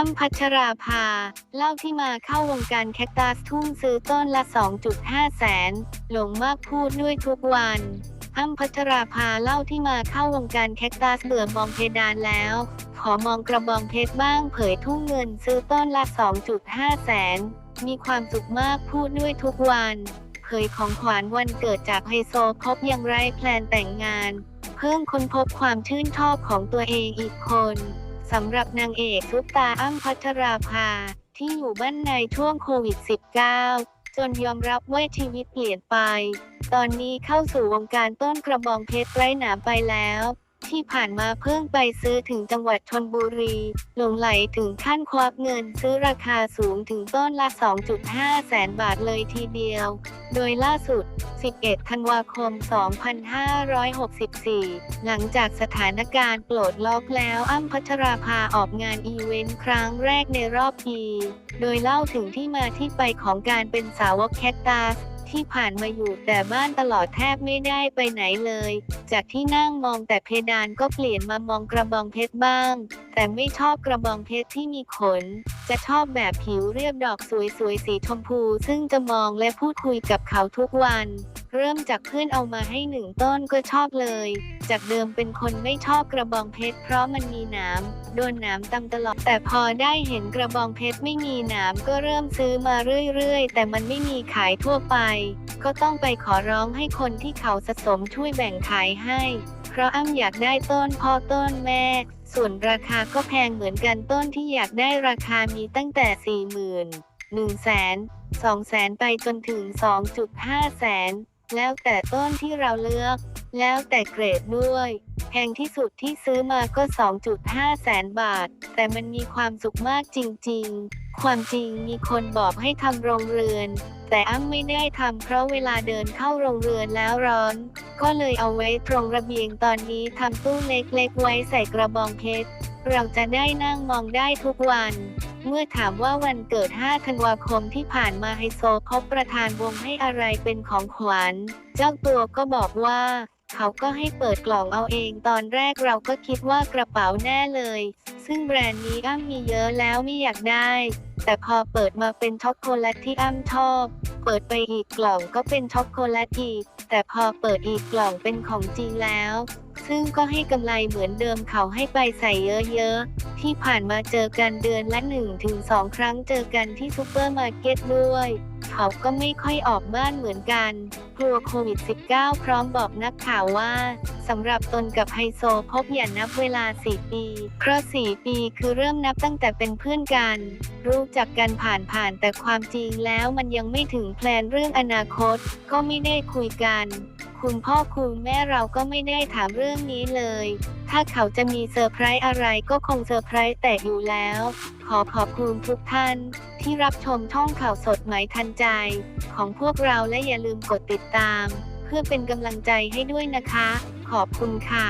อ้ำพัชราภา เล่าที่มาเข้าวงการแคคตัสทุ่มซื้อต้นละ 2.5 แสน หลงมากพูดด้วยทุกวันอ้ำพัชราภาเล่าที่มาเข้าวงการแคคตัสเบื่อมองเพดานแล้ว ขอมองกระบองเพชรบ้างเผยทุ่มเงินซื้อต้นละ 2.5 แสน มีความสุขมากพูดด้วยทุกวันเผยของขวัญวันเกิดจากไฮโซพบยังไร้แพลนแต่งงาน เพิ่งค้นพบความชื่นชอบของตัวเองอีกคน สำหรับนางเอกซุปตาอ้ำพัชราภา ที่อยู่บ้านในช่วงโควิด -19 จนยอมรับว่าชีวิตเปลี่ยนไป ตอนนี้เข้าสู่วงการต้นกระบองเพชรไร้หนามไปแล้ว ที่ผ่านมาเพิ่งไปซื้อถึงจังหวัดชนบุรีหลงไหลถึงขั้นควักเงินซื้อราคาสูงถึงต้นละ 2.5 แสนบาทเลยทีเดียว โดยล่าสุด 11 ธันวาคม 2564 หลังจากสถานการณ์ปลดล็อกแล้วอ้ำพัชราภาออกงานอีเวนต์ครั้งแรกในรอบปี โดยเล่าถึงที่มาที่ไปของการเป็นสาวกแคคตัสที่ผ่านมาอยู่แต่บ้านตลอดแทบไม่ได้ไปไหนเลย จากที่นั่งมองแต่เพดานก็เปลี่ยนมามองกระบองเพชรบ้าง แต่ไม่ชอบกระบองเพชรที่มีขน จะชอบแบบผิวเรียบดอกสวยๆสีชมพู ซึ่งจะมองและพูดคุยกับเขาทุกวัน เริ่มจากเพื่อนเอามาให้หนึ่งต้นก็ชอบเลย จากเดิมเป็นคนไม่ชอบกระบองเพชรเพราะมันมีหนามโดนหนามตำตลอด แต่พอได้เห็นกระบองเพชรไม่มีหนามก็เริ่มซื้อมาเรื่อยๆ แต่มันไม่มีขายทั่วไป ก็ต้องไปขอร้องให้คนที่เขาสะสมช่วยแบ่งขายให้ ราะอ้ำอยากได้ต้นพ่อต้นแม่ ส่วนราคาก็แพงเหมือนกันต้นที่อยากได้ราคามีตั้งแต่ 4 0 0 0 0 1 0 0 0 0 2 0 0 0 0ไปจนถึง 2.5 แสน แล้วแต่ต้นที่เราเลือก แล้วแต่เกรดด้วย แพงที่สุดที่ซื้อมาก็ 2.5 แสนบาท แต่มันมีความสุขมากจริงๆ ความจริงมีคนบอกให้ทำโรงเรือน แต่อ้ำไม่ได้ทำเพราะเวลาเดินเข้าโรงเรือนแล้วร้อน ก็เลยเอาไว้ตรงระเบียงตอนนี้ทำตู้เล็กๆไว้ใส่กระบองเพชร เราจะได้นั่งมองได้ทุกวัน เมื่อถามว่าวันเกิด 5 ธันวาคมที่ผ่านมาไฮโซพบประธานวงให้อะไรเป็นของขวัญ เจ้าตัวก็บอกว่า เขาก็ให้เปิดกล่องเอาเองตอนแรกเราก็คิดว่ากระเป๋าแน่เลย ซึ่งแบรนด์นี้อ้ำมีเยอะแล้วไม่อยากได้ แต่พอเปิดมาเป็นช็อกโกแลตที่อ้ำชอบ เปิดไปอีกกล่องก็เป็นช็อกโกแลตอีก แต่พอเปิดอีกกล่องเป็นของจริงแล้ว ซึ่งก็ให้กำไรเหมือนเดิมเขาให้ไปใส่เยอะๆ ที่ผ่านมาเจอกันเดือนละ1ถึง2ครั้งเจอกันที่ซูเปอร์มาร์เก็ตด้วย เขาก็ไม่ค่อยออกบ้านเหมือนกัน กลัวโควิด -19 พร้อมบอกนักข่าวว่าสำหรับตนกับไฮโซพบอย่านับเวลา 4 ปี เพราะ 4 ปีคือเริ่มนับตั้งแต่เป็นเพื่อนกัน รู้จักกันผ่านๆแต่ความจริงแล้วมันยังไม่ถึงแพลนเรื่องอนาคต ก็ไม่ได้คุยกัน คุณพ่อคุณแม่เราก็ไม่ได้ถามเรื่องนี้เลย ถ้าเขาจะมีเซอร์ไพรส์อะไรก็คงเซอร์ไพรส์แต่อยู่แล้ว ขอขอบคุณทุกท่าน ที่รับชมช่องข่าวสดไหมทันใจ ของพวกเราและอย่าลืมกดติดตาม เพื่อเป็นกำลังใจให้ด้วยนะคะ ขอบคุณค่ะ